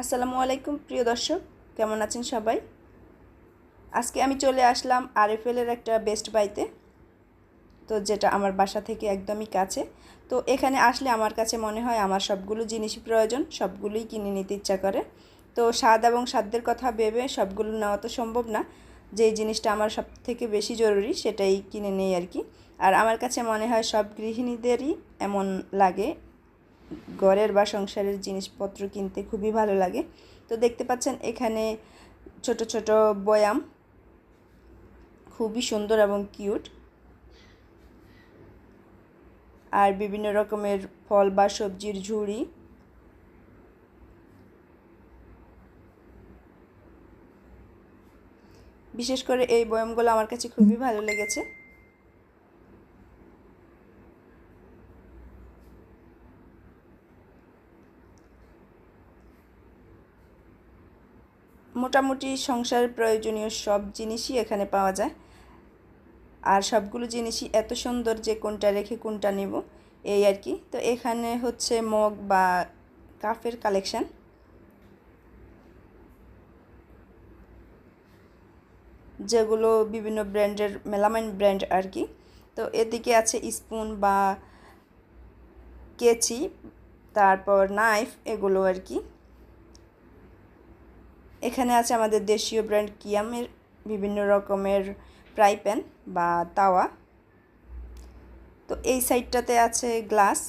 আসসালামু আলাইকুম, প্রিয় দর্শক। কেমন আছেন সবাই? আজকে আমি চলে আসলাম আরএফএলের একটা বেস্ট বাইতে তো যেটা আমার বাসা থেকে একদমই কাছে। তো এখানে আসলে আমার কাছে মনে হয় আমার সবগুলো জিনিসই প্রয়োজন, সবগুলোই কিনে নিতে ইচ্ছা করে। তো স্বাদ এবং সাধ্যের কথা ভেবে সবগুলো নেওয়া তো সম্ভব না যে জিনিসটা আমার সব থেকে বেশি জরুরি সেটাই কিনে নেই আর কি। আর আমার কাছে মনে হয় সব গৃহিণীদেরই এমন লাগে ঘরের বা সংসারের জিনিসপত্র কিনতে খুবই ভালো লাগে। তো দেখতে পাচ্ছেন এখানে ছোট ছোট বয়াম। খুবই সুন্দর এবং কিউট। আর বিভিন্ন রকমের ফল বা সবজির ঝুড়ি। বিশেষ করে এই বয়ামগুলো আমার কাছে খুবই ভালো লেগেছে। মোটামুটি সংসার প্রয়োজনীয় সব জিনিসই এখানে পাওয়া যায়। আর সবগুলো জিনিসই এত সুন্দর যে কোনটা রেখে কোনটা নেব, এই আর কি। তো এখানে হচ্ছে মগ বা কাফের কালেকশান। যেগুলো বিভিন্ন ব্র্যান্ডের, মেলামাইন ব্র্যান্ড আর কি। তো এদিকে আছে স্পুন বা কেচি, তারপর নাইফ, এগুলো আর কি। এখানে আছে আমাদের দেশীয় ব্র্যান্ড কিয়ামের বিভিন্ন রকমের ফ্রাই প্যান বা তাওয়া। তো এই সাইডটাতে আছে গ্লাস।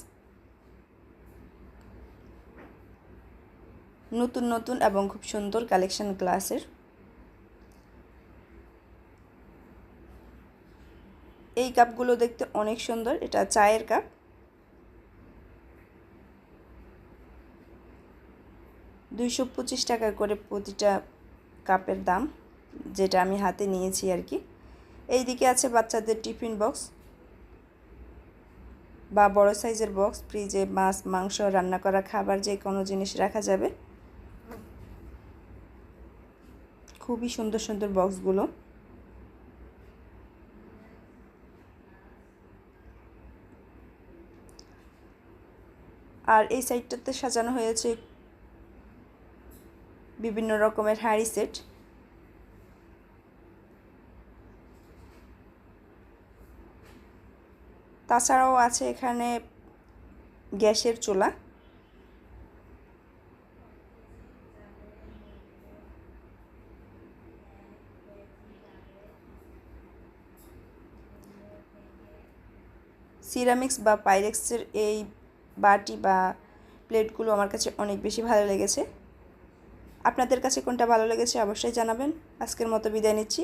নতুন নতুন এবং খুব সুন্দর কালেকশন গ্লাসের। এই কাপগুলো দেখতে অনেক সুন্দর, এটা চায়ের কাপ। দুইশো পঁচিশ টাকা করে প্রতিটা কাপের দাম, যেটা আমি হাতে নিয়েছি আর কি। এই দিকে আছে বাচ্চাদের টিফিন বক্স বা বড় সাইজের বক্স, ফ্রিজে মাছ, মাংস, রান্না করা খাবার, যে কোনো জিনিস রাখা যাবে। খুবই সুন্দর সুন্দর বক্সগুলো। আর এই সাইডটাতে সাজানো হয়েছে বিভিন্ন রকমের হাঁড়ি সেট। তাছাড়াও আছে এখানে গ্যাসের চুলা। সিরামিক্স বা পাইরেক্সের এই বাটি বা প্লেটগুলো আমার কাছে অনেক বেশি ভালো লেগেছে। আপনাদের কাছে কোনটা ভালো লেগেছে অবশ্যই জানাবেন। আজকের মতো বিদায় নিচ্ছি।